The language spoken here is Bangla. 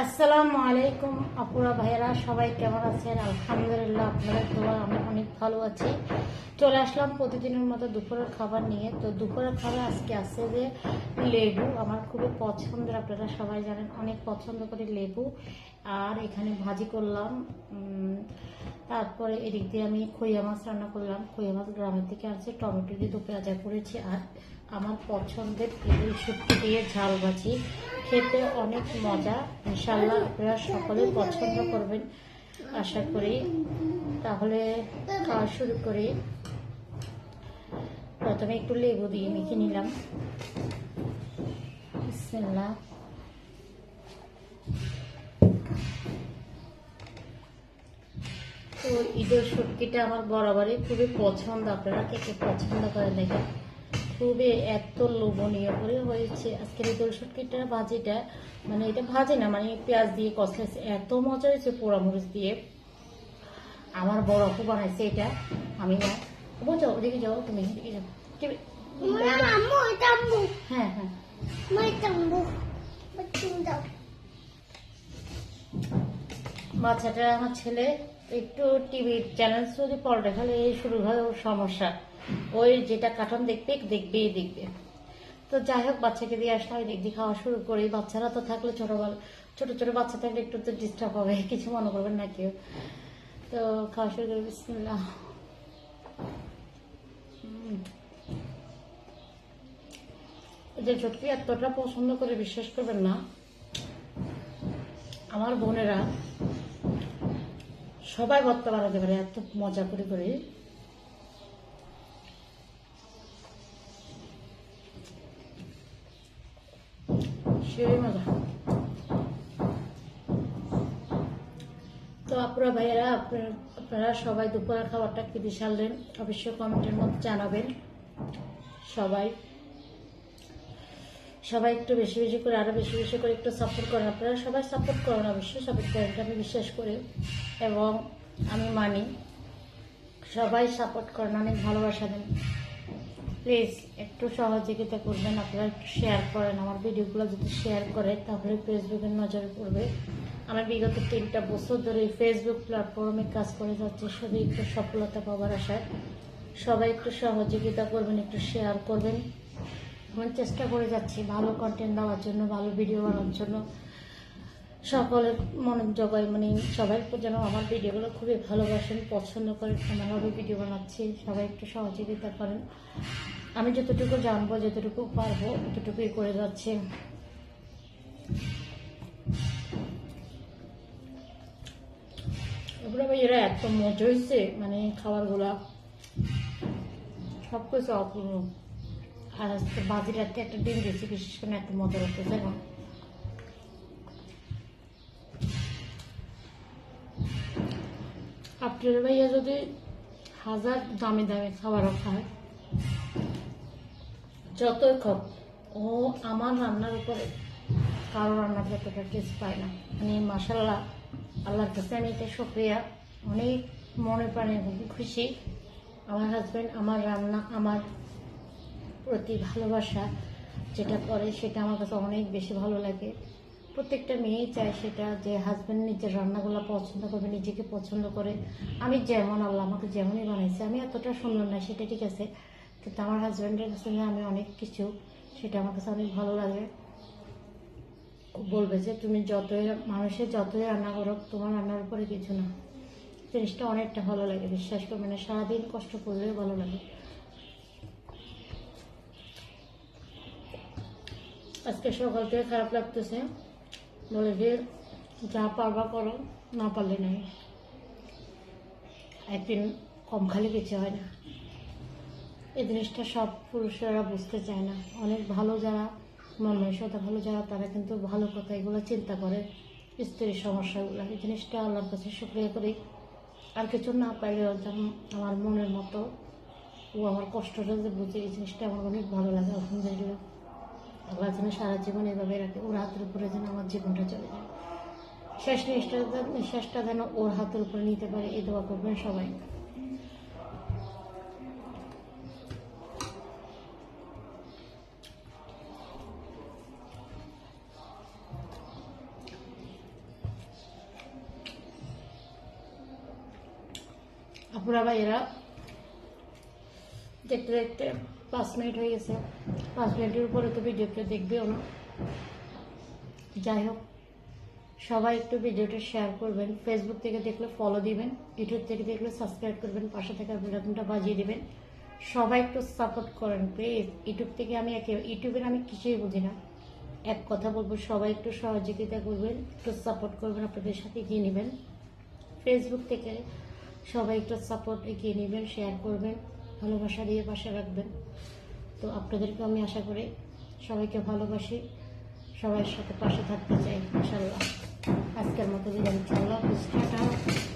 আসসালামু আলাইকুম আপুরা ভাইয়েরা, সবাই কেমন আছেন? আলহামদুলিল্লাহ আপনাদের দোয়া, আমরা অনেক ভালো আছি। চলে আসলাম প্রতিদিনের মতো দুপুরের খাবার নিয়ে। তো দুপুরের খাবার আজকে আছে যে লেবু, আমার খুবই পছন্দের, আপনারা সবাই জানেন, অনেক পছন্দ করে লেবু। আর এখানে ভাজি করলাম তারপরে এদিক দিয়ে আমি খইয়া মাছ রান্না করলাম। খইয়া মাছ গ্রামের থেকে আনছে, টমেটো দিয়ে পেঁয়াজা করেছি আর আমার পছন্দের ইলিশ শুটকি দিয়ে ঝাল ভাজি। খেতে অনেক মজা ইনশাল্লাহ আপনারা সকলে পছন্দ করবেন, আশা করি। তাহলে খাওয়া শুরু করি। প্রথমে একটু লেবু দিয়ে মেখে নিলাম। বিসমিল্লাহ। তো ঈদের শুটকিটা আমার বরাবরই খুবই পছন্দ আপনারা কে কে পছন্দ করে দেখেন খুবই এত লোভনীয় করে হয়েছে আজকের ঈদের শুটকিটা ভাজিটা মানে এটা ভাজি না মানে পেঁয়াজ দিয়ে কষাইছে এত মজা হয়েছে পোড়ামরিচ দিয়ে আমার বড় আপু বানাইছে এটা আমি না বোঝো ওদিকে যাও তুমি এদিকে যাও হ্যাঁ হ্যাঁ বাচ্চাটা আমার ছেলে, একটু টিভি চ্যানেল যদি পড়ে দেখালে এই শুরু হয় ওর সমস্যা। ওই যেটা কার্টুন দেখবে, দেখবেই দেখবে। তো যাই হোক, বাচ্চাকে দিয়ে আসলে আমি দেখি খাওয়া শুরু করি। বাচ্চারা তো থাকলে ছোটবেলা, ছোট ছোট বাচ্চা থাকলে একটু তো ডিস্টার্ব হবে, কিছু মনে করবেন না কেউ। তো খাওয়া শুরু করি। এই যে সত্যি এতটা পছন্দ করে বিশ্বাস করবেন না। আমার বোনেরা সবাই ভর্তা বানাতে পারে এত মজা করে করে। তো আপনারা ভাইয়েরা, আপনার- সবাই দুপুরের খাবারটা কি সারলেন অবশ্যই কমেন্টের মধ্যে জানাবেন। সবাই। সবাই একটু বেশি বেশি করে, আরও বেশি বেশি করে একটু সাপোর্ট করেন। আপনারা সবাই সাপোর্ট করেন অবশ্যই সাপোর্ট করেন। আমি বিশ্বাস করি। এবং আমি মানি। সবাই সাপোর্ট করেন, অনেক ভালোবাসা দেন। প্লিজ একটু সহযোগিতা করবেন। আপনারা একটু শেয়ার করেন। আমার ভিডিওগুলো যদি শেয়ার করে, তাহলে ফেসবুকের নজরে পড়বে। আমার বিগত তিনটা বছর ধরে এই ফেসবুক প্ল্যাটফর্মে কাজ করে যাচ্ছে। শুধু একটু সফলতা পাওয়ার আশায়। সবাই একটু সহযোগিতা করবেন, একটু শেয়ার করবেন। আমি চেষ্টা করে যাচ্ছি ভালো কন্টেন্ট দেওয়ার জন্য, ভালো ভিডিও বানানোর জন্য। সকলের মনোযোগায় মানে সবাই যেন আমার ভিডিওগুলো খুবই ভালোবাসেন, পছন্দ করেন এমনভাবে ভিডিও বানাচ্ছি, সবাই একটু সহযোগিতা করেন। আমি যতটুকু জানব, যতটুকু পারব, ততটুকুই করে যাচ্ছি। এগুলো এরা এত মজা হয়েছে মানে খাবারগুলা। সব কিছু অপূর্ণ। আর আজকে বাজি রাতে একটা ডিম দিয়েছি, বিশেষ করে মজা আপনার ভাইয়া যদি হাজার দামি দামি খাবারও খায়, যতই ও আমার রান্নার উপরে কারও রান্নার যতটা টেস্ট পায় না। মানে মাসাল্লাহ আল্লাহর কাছে আমি এটা শুক্রিয়া। অনেক মনে প্রাণে খুশি। আমার হাজব্যান্ড আমার রান্না, আমার প্রতি ভালোবাসা যেটা করে, সেটা আমার কাছে অনেক বেশি ভালো লাগে। প্রত্যেকটা মেয়েই চায় সেটা যে হাজব্যান্ড নিজের রান্নাগুলো পছন্দ করবে, নিজেকে পছন্দ করে। আমি যেমন, আল্লাহ আমাকে যেমনই বানাইছে, আমি এতটা সুন্দর না, সেটা ঠিক আছে। কিন্তু আমার হাজব্যান্ডের কাছে আমি অনেক কিছু, সেটা আমার কাছে অনেক ভালো লাগে। বলবে যে, তুমি যতই মানুষের যতই রান্না করো তোমার রান্নার উপরে কিছু না। জিনিসটা অনেকটা ভালো লাগে, বিশ্বাস করবে না। সারাদিন কষ্ট করলেও ভালো লাগে। আজকে থেকে খারাপ লাগতেছে। বলে যে, যা পারবা করো, না পারলে নাই। একদিন কম খালি কিছু হয় না। এই জিনিসটা সব পুরুষেরা বুঝতে চায় না। অনেক ভালো যারা মন মানসিকতা ভালো যারা, তারা কিন্তু ভালো কথা এগুলো চিন্তা করে। স্ত্রীর সমস্যাগুলো, এই জিনিসটা আল্লাহর কাছে শুক্রিয়া করি। আর কিছু না যেমন আমার মনের মতো ও আমার কষ্টটা যে বুঝে এই জিনিসটা আমার অনেক ভালো লাগে। আলহামদুলিল্লাহ। আল্লাহ জন্য সারা জীবন এভাবে রাখে, ওর হাতের উপরে যেন আমার জীবনটা চলে যায়। শেষ নিষ্ঠাটা নিঃশ্বাসটা যেন ওর হাতের উপরে নিতে পারে, এই দোয়া করবেন সবাই। আপুরা ভাইয়েরা, দেখতে দেখতে পাঁচ মিনিট হয়ে গেছে। পাঁচ মিনিটের উপরে তো ভিডিওটা দেখবেও না। যাই হোক সবাই একটু ভিডিওটা শেয়ার করবেন। ফেসবুক থেকে দেখলে ফলো দিবেন ইউটিউব থেকে দেখলে সাবস্ক্রাইব করবেন, পাশে থাকা বেলাকনটা বাজিয়ে দিবেন। সবাই একটু সাপোর্ট করেন প্লিজ ইউটিউব থেকে আমি একে ইউটিউবের আমি কিছুই বুঝি না। এক কথা বলব, সবাই একটু সহযোগিতা করবেন, একটু সাপোর্ট করবেন, আপনাদের সাথে এগিয়ে নেবেন। ফেসবুক থেকে সবাই একটু সাপোর্ট এগিয়ে নেবেন শেয়ার করবেন। ভালোবাসা দিয়ে পাশে রাখবেন। তো আপনাদেরকে আমি আশা করি সবাইকে ভালোবাসি। সবার সাথে পাশে থাকতে চাই। ইনশাল্লাহ আজকের মতো বিদায় টাটা।